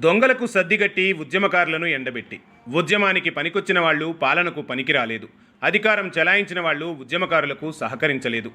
దొంగలకు సర్దిగట్టి ఉద్యమకారులను ఎండబెట్టి. ఉద్యమానికి పనికొచ్చిన వాళ్ళు పాలనకు పనికిరాలేదు. అధికారం చెలాయించిన వాళ్ళు ఉద్యమకారులకు సహకరించలేదు.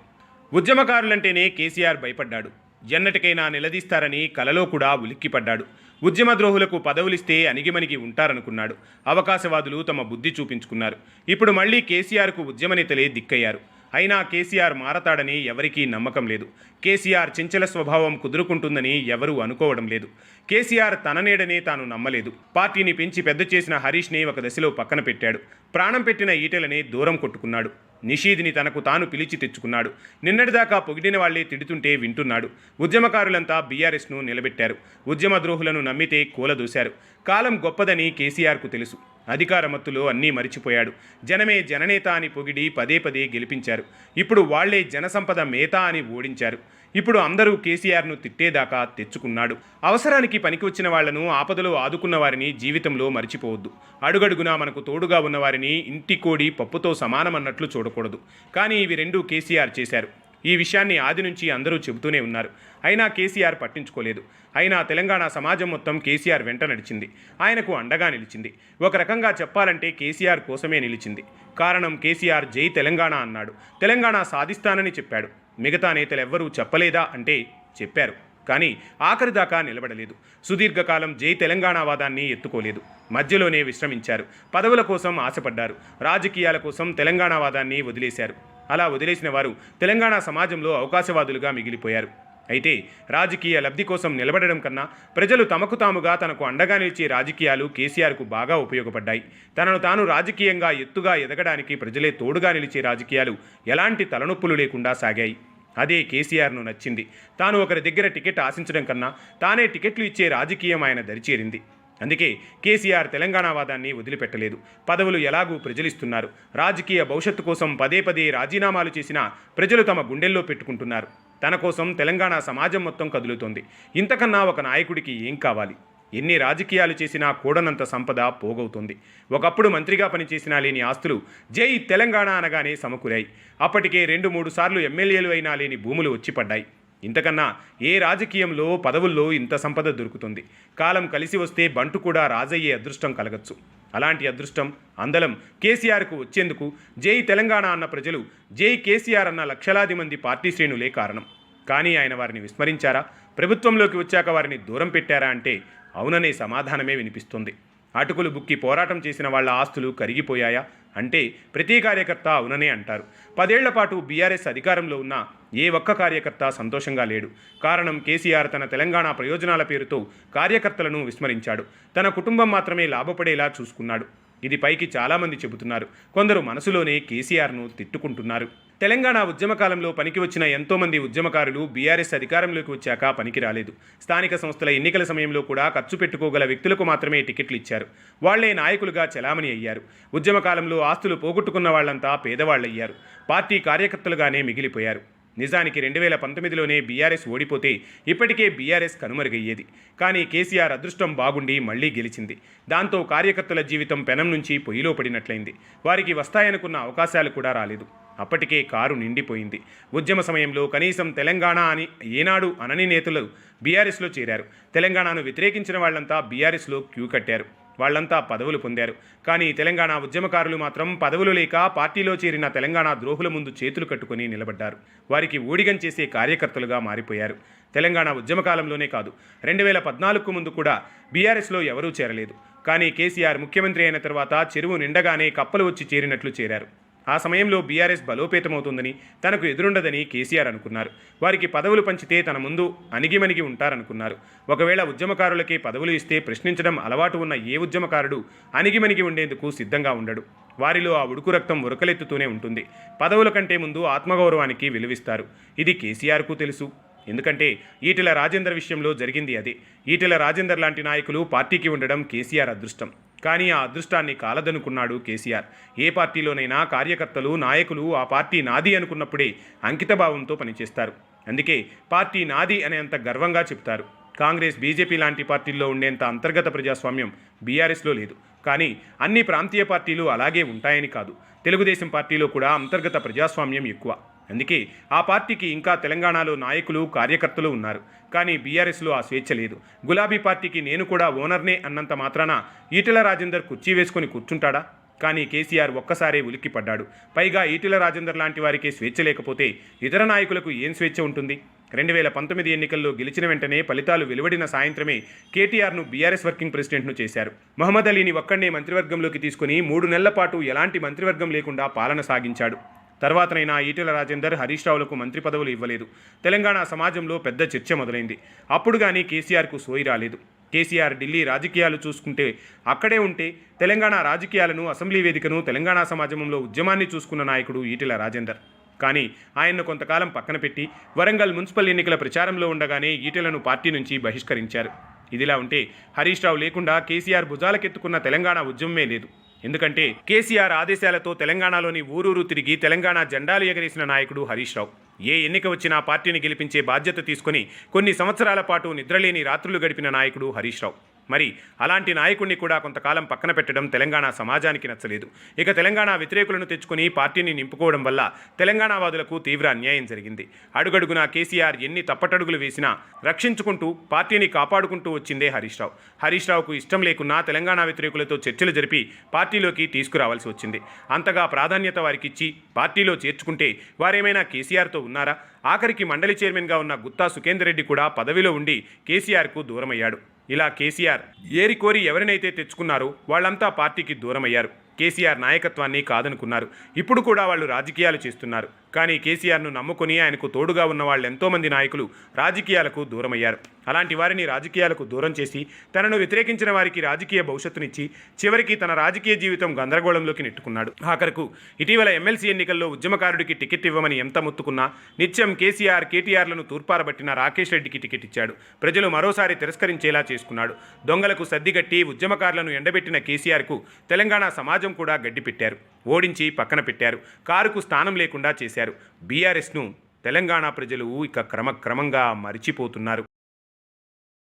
ఉద్యమకారులంటేనే కేసీఆర్ భయపడ్డాడు. ఎన్నటికైనా నిలదీస్తారని కలలో కూడా ఉలిక్కిపడ్డాడు. ఉద్యమ ద్రోహులకు పదవులిస్తే అణిగిమణిగి ఉంటారనుకున్నాడు. అవకాశవాదులు తమ బుద్ధి చూపించుకున్నారు. ఇప్పుడు మళ్ళీ కేసీఆర్కు ఉద్యమ నేతలే దిక్కయ్యారు. అయినా కేసీఆర్ మారతాడని ఎవరికీ నమ్మకం లేదు. కేసీఆర్ చెంచల స్వభావం కుదురుకుంటుందని ఎవరూ అనుకోవడం లేదు. కేసీఆర్ తన నీడనే తాను నమ్మలేదు. పార్టీని పెంచి పెద్ద చేసిన హరీష్ని ఒక దశలో పక్కన పెట్టాడు. ప్రాణం పెట్టిన ఈటెలనే దూరం కొట్టుకున్నాడు. నిషీద్ని తనకు తాను పిలిచి తెచ్చుకున్నాడు. నిన్నటిదాకా పొగిడిన వాళ్ళే తిడుతుంటే వింటున్నాడు. ఉద్యమకారులంతా బీఆర్ఎస్ను నిలబెట్టారు. ఉద్యమ ద్రోహులను నమ్మితే కూలదూశారు. కాలం గొప్పదని కేసీఆర్కు తెలుసు. అధికారమత్తులో అన్నీ మరిచిపోయాడు. జనమే జననేత అని పొగిడి పదే పదే గెలిపించారు. ఇప్పుడు వాళ్ళే జనసంపద మేత అని ఓడించారు. ఇప్పుడు అందరూ కేసీఆర్ను తిట్టేదాకా తెచ్చుకున్నాడు. అవసరానికి పనికి వచ్చిన వాళ్ళను ఆపదలో ఆదుకున్న వారిని జీవితంలో మరిచిపోవద్దు. అడుగడుగునా మనకు తోడుగా ఉన్నవారిని ఇంటి కోడి పప్పుతో సమానమన్నట్లు చూడకూడదు. కానీ ఇవి రెండూ కేసీఆర్ చేశారు. ఈ విషయాన్ని ఆది నుంచి అందరూ చెబుతూనే ఉన్నారు. అయినా కేసీఆర్ పట్టించుకోలేదు. అయినా తెలంగాణ సమాజం మొత్తం కేసీఆర్ వెంట నడిచింది. ఆయనకు అండగా నిలిచింది. ఒక రకంగా చెప్పాలంటే కేసీఆర్ కోసమే నిలిచింది. కారణం కేసీఆర్ జై తెలంగాణ అన్నాడు. తెలంగాణ సాధిస్తానని చెప్పాడు. మిగతా నేతలెవ్వరూ చెప్పలేదా అంటే చెప్పారు. కానీ ఆఖరి దాకా నిలబడలేదు. సుదీర్ఘకాలం జై తెలంగాణ వాదాన్ని ఎత్తుకోలేదు. మధ్యలోనే విశ్రమించారు. పదవుల కోసం ఆశపడ్డారు. రాజకీయాల కోసం తెలంగాణ వాదాన్ని వదిలేశారు. అలా వదిలేసిన వారు తెలంగాణ సమాజంలో అవకాశవాదులుగా మిగిలిపోయారు. అయితే రాజకీయ లబ్ధి కోసం నిలబడడం కన్నా ప్రజలు తమకు తాముగా తనకు అండగా నిలిచే రాజకీయాలు కేసీఆర్కు బాగా ఉపయోగపడ్డాయి. తనను తాను రాజకీయంగా ఎత్తుగా ఎదగడానికి ప్రజలే తోడుగా నిలిచే రాజకీయాలు ఎలాంటి తలనొప్పులు లేకుండా సాగాయి. అదే కేసీఆర్ను నచ్చింది. తాను ఒకరి దగ్గర టికెట్ ఆశించడం కన్నా తానే టికెట్లు ఇచ్చే రాజకీయం ఆయన దరిచేరింది. అందుకే కేసీఆర్ తెలంగాణ వాదాన్ని వదిలిపెట్టలేదు. పదవులు ఎలాగూ ప్రజలిస్తున్నారు. రాజకీయ భవిష్యత్తు కోసం పదే పదే రాజీనామాలు చేసినా ప్రజలు తమ గుండెల్లో పెట్టుకుంటున్నారు. తన కోసం తెలంగాణ సమాజం మొత్తం కదులుతోంది. ఇంతకన్నా ఒక నాయకుడికి ఏం కావాలి? ఎన్ని రాజకీయాలు చేసినా కూడనంత సంపద పోగవుతుంది. ఒకప్పుడు మంత్రిగా పనిచేసినా లేని ఆస్తులు జై తెలంగాణ అనగానే సమకూరాయి. అప్పటికే రెండు మూడు సార్లు ఎమ్మెల్యేలు అయినా లేని భూములు వచ్చిపడ్డాయి. ఇంతకన్నా ఏ రాజకీయంలో పదవుల్లో ఇంత సంపద దొరుకుతుంది? కాలం కలిసి వస్తే బంటు కూడా రాజయ్యే అదృష్టం కలగచ్చు. అలాంటి అదృష్టం అందలం కేసీఆర్కు వచ్చేందుకు జై తెలంగాణ అన్న ప్రజలు జై కేసీఆర్ అన్న లక్షలాది మంది పార్టీ శ్రేణులే కారణం. కానీ ఆయన వారిని విస్మరించారా? ప్రభుత్వంలోకి వచ్చాక వారిని దూరం పెట్టారా అంటే అవుననే సమాధానమే వినిపిస్తుంది. అటుకులు బుక్కి పోరాటం చేసిన వాళ్ళ ఆస్తులు కరిగిపోయాయా? అంటే ప్రతి కార్యకర్త అవుననే అంటారు. పదేళ్ళ పాటు బీఆర్ఎస్ అధికారంలో ఉన్న ఏ ఒక్క కార్యకర్త సంతోషంగా లేడు. కారణం కేసీఆర్ తన తెలంగాణ ప్రయోజనాల పేరుతో కార్యకర్తలను విస్మరించాడు. తన కుటుంబం మాత్రమే లాభపడేలా చూసుకున్నాడు. ఇది పైకి చాలామంది చెబుతున్నారు. కొందరు మనసులోనే కేసీఆర్ను తిట్టుకుంటున్నారు. తెలంగాణ ఉద్యమకాలంలో పనికి వచ్చిన ఎంతోమంది ఉద్యమకారులు బీఆర్ఎస్ అధికారంలోకి వచ్చాక పనికి రాలేదు. స్థానిక సంస్థల ఎన్నికల సమయంలో కూడా ఖర్చు పెట్టుకోగల వ్యక్తులకు మాత్రమే టికెట్లు ఇచ్చారు. వాళ్ళే నాయకులుగా చలామణి అయ్యారు. ఉద్యమకాలంలో ఆస్తులు పోగొట్టుకున్న వాళ్ళంతా పేదవాళ్ళయ్యారు. పార్టీ కార్యకర్తలుగానే మిగిలిపోయారు. నిజానికి రెండు వేల పంతొమ్మిదిలోనే బీఆర్ఎస్ ఓడిపోతే ఇప్పటికే బీఆర్ఎస్ కనుమరుగయ్యేది. కానీ కేసీఆర్ అదృష్టం బాగుండి మళ్ళీ గెలిచింది. దాంతో కార్యకర్తల జీవితం పెనం నుంచి పొయ్యిలో పడినట్లయింది. వారికి వస్తాయనుకున్న అవకాశాలు కూడా రాలేదు. అప్పటికే కారు నిండిపోయింది. ఉద్యమ సమయంలో కనీసం తెలంగాణ అని ఏనాడు అనని నేతలు బీఆర్ఎస్లో చేరారు. తెలంగాణను వ్యతిరేకించిన వాళ్ళంతా బీఆర్ఎస్లో క్యూ కట్టారు. వాళ్ళంతా పదవులు పొందారు. కానీ తెలంగాణ ఉద్యమకారులు మాత్రం పదవులు లేక పార్టీలో చేరిన తెలంగాణ ద్రోహుల ముందు చేతులు కట్టుకుని నిలబడ్డారు. వారికి ఊడిగం చేసే కార్యకర్తలుగా మారిపోయారు. తెలంగాణ ఉద్యమకాలంలోనే కాదు రెండు వేల పద్నాలుగుకు ముందు కూడా బీఆర్ఎస్లో ఎవరూ చేరలేదు. కానీ కేసీఆర్ ముఖ్యమంత్రి అయిన తర్వాత చెరువు నిండగానే కప్పలు వచ్చి చేరినట్లు చేరారు. ఆ సమయంలో బీఆర్ఎస్ బలోపేతమవుతుందని తనకు ఎదురుండదని కేసీఆర్ అనుకున్నారు. వారికి పదవులు పంచితే తన ముందు అణిగిమణిగి ఉంటారనుకున్నారు. ఒకవేళ ఉద్యమకారులకే పదవులు ఇస్తే ప్రశ్నించడం అలవాటు ఉన్న ఏ ఉద్యమకారుడు అణిగిమణిగి ఉండేందుకు సిద్ధంగా ఉండడు. వారిలో ఆ ఉడుకు రక్తం ఉరకలెత్తుతూనే ఉంటుంది. పదవుల కంటే ముందు ఆత్మగౌరవానికి విలువిస్తారు. ఇది కేసీఆర్కు తెలుసు. ఎందుకంటే ఈటెల రాజేందర్ విషయంలో జరిగింది అదే. ఈటెల రాజేందర్ లాంటి నాయకులు పార్టీకి ఉండడం కేసీఆర్ అదృష్టం. కానీ ఆ అదృష్టాన్ని కాలదనుకున్నాడు కేసీఆర్. ఏ పార్టీలోనైనా కార్యకర్తలు నాయకులు ఆ పార్టీ నాది అనుకున్నప్పుడే అంకితభావంతో పనిచేస్తారు. అందుకే పార్టీ నాది అనేంత గర్వంగా చెప్తారు కాంగ్రెస్ బీజేపీ లాంటి పార్టీల్లో ఉండేంత అంతర్గత ప్రజాస్వామ్యం బీఆర్ఎస్లో లేదు. కానీ అన్ని ప్రాంతీయ పార్టీలు అలాగే ఉంటాయని కాదు. తెలుగుదేశం పార్టీలో కూడా అంతర్గత ప్రజాస్వామ్యం ఎక్కువ. అందుకే ఆ పార్టీకి ఇంకా తెలంగాణలో నాయకులు కార్యకర్తలు ఉన్నారు. కానీ బీఆర్ఎస్లో ఆ స్వేచ్ఛ లేదు. గులాబీ పార్టీకి నేను కూడా ఓనర్నే అన్నంత మాత్రాన ఈటెల రాజేందర్ కుర్చీ వేసుకొని కూర్చుంటాడా? కానీ కేసీఆర్ ఒక్కసారే ఉలిక్కిపడ్డాడు పైగా ఈటెల రాజేందర్ లాంటి వారికి స్వేచ్ఛ లేకపోతే ఇతర నాయకులకు ఏం స్వేచ్ఛ ఉంటుంది? రెండు వేల పంతొమ్మిది ఎన్నికల్లో గెలిచిన వెంటనే ఫలితాలు వెలువడిన సాయంత్రమే కేటీఆర్ను బీఆర్ఎస్ వర్కింగ్ ప్రెసిడెంట్ను చేశారు. మహమ్మద్ అలీని ఒక్కడే మంత్రివర్గంలోకి తీసుకుని మూడు నెలల పాటు ఎలాంటి మంత్రివర్గం లేకుండా పాలన సాగించాడు. తర్వాతనైనా ఈటెల రాజేందర్ హరీష్ రావులకు మంత్రి పదవులు ఇవ్వలేదు. తెలంగాణ సమాజంలో పెద్ద చర్చ మొదలైంది. అప్పుడు కానీ కేసీఆర్కు సోయి రాలేదు. కేసీఆర్ ఢిల్లీ రాజకీయాలు చూసుకుంటే అక్కడే ఉంటే తెలంగాణ రాజకీయాలను అసెంబ్లీ వేదికను తెలంగాణ సమాజంలో ఉద్యమాన్ని చూసుకున్న నాయకుడు ఈటెల రాజేందర్. కానీ ఆయన్ను కొంతకాలం పక్కన పెట్టి వరంగల్ మున్సిపల్ ఎన్నికల ప్రచారంలో ఉండగానే ఈటెలను పార్టీ నుంచి బహిష్కరించారు. ఇదిలా ఉంటే హరీష్ రావు లేకుండా కేసీఆర్ భుజాలకెత్తుకున్న తెలంగాణ ఉద్యమమే లేదు. ఎందుకంటే కేసీఆర్ ఆదేశాలతో తెలంగాణలోని ఊరూరు తిరిగి తెలంగాణ జెండాలు ఎగరేసిన నాయకుడు హరీష్ రావు. ఏ ఎన్నిక వచ్చినా పార్టీని గెలిపించే బాధ్యత తీసుకొని కొన్ని సంవత్సరాల పాటు నిద్రలేని రాత్రులు గడిపిన నాయకుడు హరీష్ రావు. మరి అలాంటి నాయకుడిని కూడా కొంతకాలం పక్కన పెట్టడం తెలంగాణ సమాజానికి నచ్చలేదు. ఇక తెలంగాణ వ్యతిరేకులను తెచ్చుకుని పార్టీని నింపుకోవడం వల్ల తెలంగాణవాదులకు తీవ్ర అన్యాయం జరిగింది. అడుగడుగునా కేసీఆర్ ఎన్ని తప్పటడుగులు వేసినా రక్షించుకుంటూ పార్టీని కాపాడుకుంటూ వచ్చిందే హరీష్ రావు. హరీష్ రావుకు ఇష్టం లేకున్నా తెలంగాణ వ్యతిరేకులతో చర్చలు జరిపి పార్టీలోకి తీసుకురావాల్సి వచ్చింది. అంతగా ప్రాధాన్యత వారికిచ్చి పార్టీలో చేర్చుకుంటే వారేమైనా కేసీఆర్తో ఉన్నారా? ఆఖరికి మండలి చైర్మన్గా ఉన్న గుత్తా సుఖేందర్ రెడ్డి కూడా పదవిలో ఉండి కేసీఆర్కు దూరమయ్యాడు. ఇలా కేసీఆర్ ఏరి కోరి ఎవరినైతే తెచ్చుకున్నారో వాళ్ళంతా పార్టీకి దూరమయ్యారు. కేసీఆర్ నాయకత్వాన్ని కాదనుకున్నారు. ఇప్పుడు కూడా వాళ్ళు రాజకీయాలు చేస్తున్నారు. కానీ కేసీఆర్ను నమ్ముకుని ఆయనకు తోడుగా ఉన్న వాళ్ళు ఎంతోమంది నాయకులు రాజకీయాలకు దూరమయ్యారు. అలాంటి వారిని రాజకీయాలకు దూరం చేసి తనను వ్యతిరేకించిన వారికి రాజకీయ భవిష్యత్తునిచ్చి చివరికి తన రాజకీయ జీవితం గందరగోళంలోకి నెట్టుకున్నాడు. ఆఖరకు ఇటీవల ఎమ్మెల్సీ ఎన్నికల్లో ఉద్యమకారుడికి టికెట్ ఇవ్వమని ఎంత ముత్తుకున్నా నిత్యం కేసీఆర్ కేటీఆర్లను తూర్పారబట్టిన రాకేష్ రెడ్డికి టికెట్ ఇచ్చాడు. ప్రజలు మరోసారి తిరస్కరించేలా చేసుకున్నాడు. దొంగలకు సర్దిగట్టి ఉద్యమకారులను ఎండబెట్టిన కేసీఆర్కు తెలంగాణ సమాజం కూడా గడ్డి పెట్టారు. ఓడించి పక్కన పెట్టారు. కారుకు స్థానం లేకుండా చేశారు. బీఆర్ఎస్ను తెలంగాణ ప్రజలు ఇక క్రమక్రమంగా మరిచిపోతున్నారు.